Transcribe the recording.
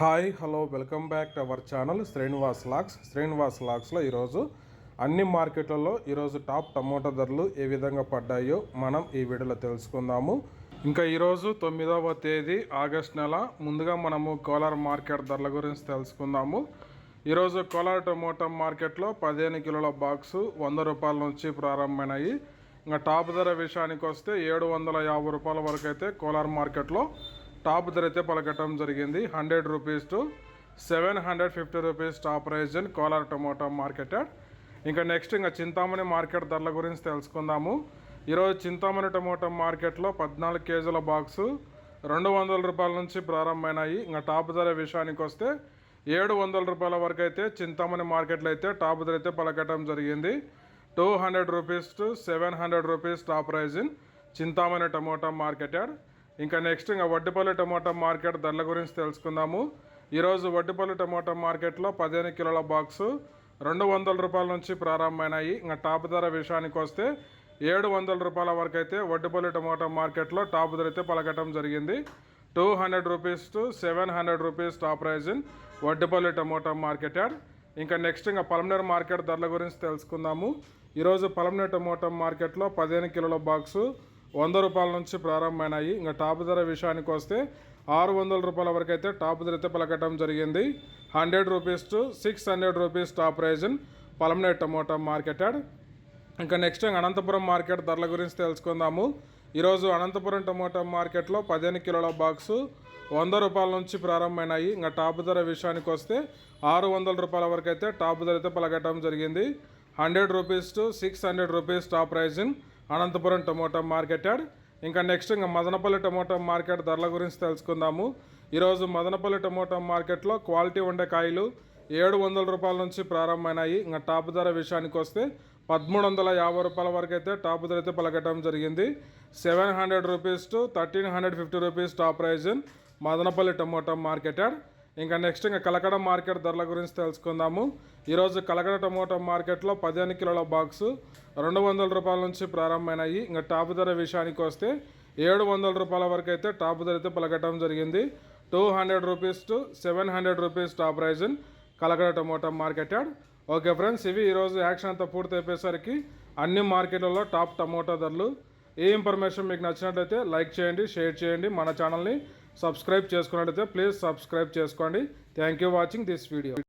Hi hello welcome back to our channel Srinivas lakhs. Srinivas లాక్స్లో ఈరోజు అన్ని మార్కెట్లలో ఈరోజు టాప్ టమోటా ధరలు ఏ విధంగా పడ్డాయో మనం ఈ వీడియోలో తెలుసుకుందాము. ఇంకా ఈరోజు తొమ్మిదవ తేదీ ఆగస్ట్ నెల. ముందుగా మనము కోలార్ మార్కెట్ ధరల గురించి తెలుసుకుందాము. ఈరోజు కోలార్ టమోటా మార్కెట్లో పదిహేను కిలోల బాక్సు వంద రూపాయల నుంచి ప్రారంభమైనాయి. ఇంకా టాప్ ధర విషయానికి వస్తే ఏడు వందల యాభై రూపాయల వరకు అయితే కోలార్ మార్కెట్లో టాప్ ధర అయితే పలకటం జరిగింది. Hundred rupees to seven hundred fifty rupees top price in Kolar tomato market yard. ఇంకా నెక్స్ట్ ఇంకా చింతామణి మార్కెట్ ధరల గురించి తెలుసుకుందాము. ఈరోజు చింతామణి టమోటా మార్కెట్లో పద్నాలుగు కేజీల బాక్సు రెండు వందల రూపాయల నుంచి ప్రారంభమైనాయి. ఇంకా టాప్ ధర విషయానికి వస్తే ఏడు వందల రూపాయల వరకు అయితే చింతామణి మార్కెట్లో అయితే టాప్ ధర అయితే పలకటం జరిగింది. Two hundred rupees to seven hundred rupees top price in Chintamani tomato market yard. ఇంకా నెక్స్ట్ ఇంకా వడ్డిపల్లి టమాటా మార్కెట్ ధరల గురించి తెలుసుకుందాము. ఈరోజు వడ్డిపల్లి టమాటా మార్కెట్లో పదిహేను కిలోల బాక్సు రెండు వందల రూపాయల నుంచి ప్రారంభమైనాయి. ఇంకా టాప్ ధర విషయానికి వస్తే ఏడు వందల రూపాయల వరకు అయితే వడ్డిపల్లి టమాటా మార్కెట్లో టాప్ ధర అయితే పలకటం జరిగింది. Two hundred rupees to seven hundred rupees top price in Vaddipalli tomato market yard. ఇంకా నెక్స్ట్ ఇంకా పలమనేరు మార్కెట్ ధరల గురించి తెలుసుకుందాము. ఈరోజు పలమనేరు టమోటా మార్కెట్లో పదిహేను కిలోల బాక్సు వంద రూపాయల నుంచి ప్రారంభమైనాయి. ఇంకా టాప్ ధర విషయానికి వస్తే ఆరు వందల రూపాయల వరకు అయితే టాప్ ధర అయితే పలకటం జరిగింది. Hundred rupees to six hundred rupees top price in Palamaneru tomato market yard ఇంకా నెక్స్ట్ అనంతపురం మార్కెట్ ధరల గురించి తెలుసుకుందాము. ఈరోజు అనంతపురం టమోటా మార్కెట్లో పదిహేను కిలోల బాక్సు వంద రూపాయల నుంచి ప్రారంభమైనాయి. ఇంకా టాప్ ధర విషయానికి వస్తే ఆరు వందల రూపాయల వరకు అయితే టాప్ ధర అయితే పలకటం జరిగింది. Hundred rupees to six hundred rupees top price in Anantapuram tomato market yard. ఇంకా నెక్స్ట్ ఇంకా మదనపల్లి టమోటా మార్కెట్ ధరల గురించి తెలుసుకుందాము. ఈరోజు మదనపల్లి టమోటా మార్కెట్లో క్వాలిటీ ఉండే కాయలు ఏడు వందల రూపాయల నుంచి ప్రారంభమైనాయి. ఇంకా టాప్ ధర విషయానికి వస్తే పదమూడు వందల యాభై రూపాయల వరకు అయితే టాప్ ధర అయితే పలకటం జరిగింది. Seven hundred rupees to thirteen hundred fifty rupees top price in Madanapalle tomato market yard. ఇంకా నెక్స్ట్ ఇంకా కలకడ మార్కెట్ ధరల గురించి తెలుసుకుందాము. ఈరోజు కలకడ టమోటా మార్కెట్లో పదిహేను కిలోల బాక్సు రెండు వందల రూపాయల నుంచి ప్రారంభమైనాయి. ఇంకా టాప్ ధర విషయానికి వస్తే ఏడు వందల రూపాయల వరకు అయితే టాప్ ధర అయితే పలకటం జరిగింది. Two hundred rupees to seven hundred rupees top price in Kalakada tomato market yard. Okay friends ఇవి ఈరోజు యాక్షన్ అంతా పూర్తి అయిపోయేసరికి అన్ని మార్కెట్లలో టాప్ టమోటా ధరలు. ఈ ఇన్ఫర్మేషన్ మీకు నచ్చినట్లయితే లైక్ చేయండి షేర్ చేయండి. మన ఛానల్ని సబ్స్క్రైబ్ చేసుకున్నట్లయితే ప్లీజ్ సబ్స్క్రైబ్ చేసుకోండి. Thank you watching this video